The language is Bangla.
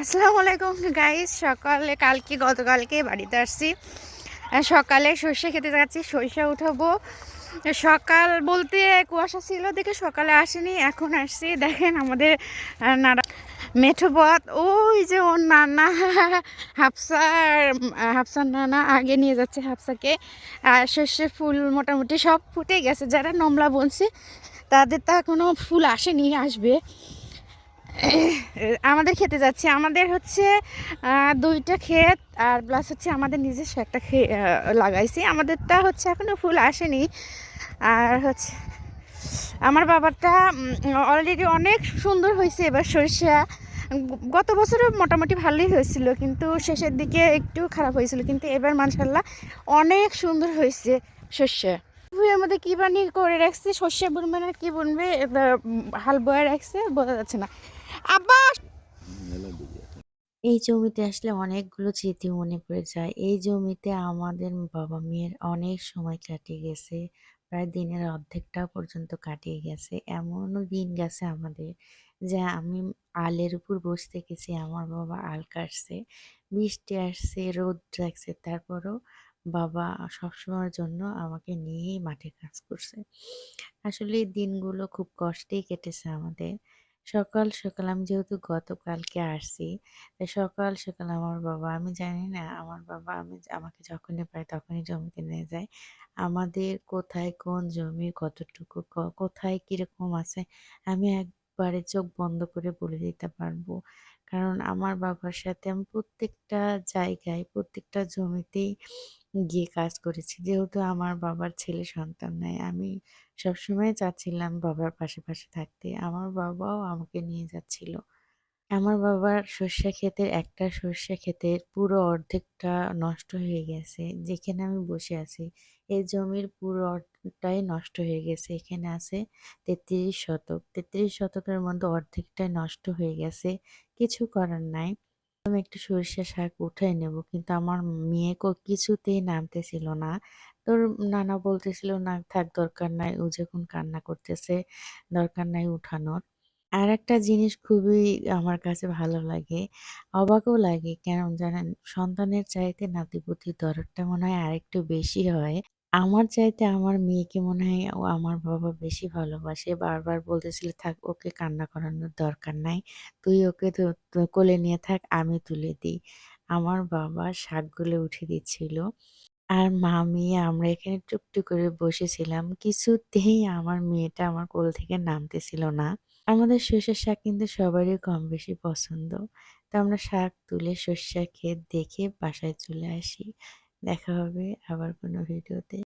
আসসালামু আলাইকুম গাইস সকালে, কালকে গতকালকে বাড়িতে আসছি। সকালে সর্ষে খেতে যাচ্ছি, সরিষা উঠাবো। সকাল বলতে কুয়াশা ছিল, দেখে সকালে আসেনি, এখন আসছি। দেখেন আমাদের নানা, মেঠো পথ ওই যে ওর নানা, হাফসার হাফসার নানা আগে নিয়ে যাচ্ছে হাফসাকে। আর সর্ষে ফুল মোটামুটি সব ফুটে গেছে, যারা নমলা বলছে, তাদের তো এখনও ফুল আসেনি, আসবে। আমাদের খেতে যাচ্ছি। আমাদের হচ্ছে দুইটা ক্ষেত আর প্লাস হচ্ছে আমাদের নিজস্ব একটা খে লাগাইছি। আমাদেরটা হচ্ছে এখনও ফুল আসেনি। আর হচ্ছে, আমার বাবারটা অলরেডি অনেক সুন্দর হয়েছে এবার সরিষা। গত বছরও মোটামুটি ভালোই হয়েছিল, কিন্তু শেষের দিকে একটু খারাপ হয়েছিল। কিন্তু এবার মানসাল্লাহ অনেক সুন্দর হয়েছে শস্য ভুঁয়ের মধ্যে কি বানিয়ে করে রাখছে? শস্য বুনবে না কি বুনবে হাল বয়ে রাখছে, বোঝা যাচ্ছে না। আব্বা! এই জমিতে আসলে অনেকগুলো স্মৃতি মনে পড়ে যায়। এই জমিতে আমাদের বাবা মেয়ের অনেক সময় কাটিয়ে গেছে। প্রায় দিনের অর্ধেকটা পর্যন্ত কাটিয়ে গেছে। এমনও দিন গেছে আমাদের যে আমি আলের উপর বসে থেকেছি, আমার বাবা আল কাটছে, বৃষ্টি আসছে, রোদ রাখছে তারপরও বাবা সবসময়ের জন্য আমাকে নিয়েই মাঠে কাজ করছে। আসলে দিনগুলো খুব কষ্টেই কেটেছে আমাদের। সকাল সকাল আমি যেহেতু গতকালকে আসছি, তাই সকাল সকাল আমার বাবা, আমি জানি না, আমার বাবা আমি আমাকে যখনই পায় তখনই জমিতে নিয়ে যায়। আমাদের কোথায় কোন জমি, কতটুকু কোথায় কীরকম আছে, আমি একবারে চোখ বন্ধ করে বলে দিতে পারব। কারণ আমার বাবার সাথে আমি প্রত্যেকটা জায়গায়, প্রত্যেকটা জমিতেই গিয়ে কাজ করেছি। যেহেতু আমার বাবার ছেলে সন্তান নাই, আমি সবসময় চাচ্ছিলাম বাবার পাশে পাশে থাকতে। আমার বাবাও আমাকে নিয়ে যাচ্ছিল। আমার বাবার সর্ষে ক্ষেতের একটা সর্ষে ক্ষেতের পুরো অর্ধেকটা নষ্ট হয়ে গেছে। যেখানে আমি বসে আছি, এই জমির পুরো অর্ধটাই নষ্ট হয়ে গেছে। এখানে আছে তেত্রিশ শতক। তেত্রিশ শতকের মধ্যে অর্ধেকটাই নষ্ট হয়ে গেছে। কিছু করার নাই। আমি একটু সরিষা শাক উঠাই নেব। কিন্তু আমার মেয়েকে কিছুতেই নামতেছিল না। তোর নানা বলতেছিল, না, থাক, দরকার নাই। ও যখন কান্না করতেছে, দরকার নাই উঠানোর। আর একটা জিনিস খুবই আমার কাছে ভালো লাগে, অবাকও লাগে। কেন জানেন? সন্তানের চাইতে নাতিপুতির দরদটা মনে হয় আরেকটু বেশি হয়। আমার চাইতে আমার মেয়েকে মনে হয় ও আমার বাবা বেশি ভালোবাসে। বারবার বলতেছিল, থাক, ওকে কান্না করানোর দরকার নাই। তুই ওকে কোলে নিয়ে থাক, আমি তুলে দিই। আমার বাবা শাকগুলো উঠে দিচ্ছিল। আর মা, মেয়ে, আমরা এখানে চুপটি করে বসেছিলাম। কিছুতেই আমার মেয়েটা আমার কোল থেকে নামতেছিল না। আমাদের সর্ষের শাক কিন্তু সবারই কম বেশি পছন্দ। তো আমরা শাক তুলে সর্ষে ক্ষেত দেখে বাসায় চলে আসি। দেখা হবে আবার কোনো ভিডিওতে।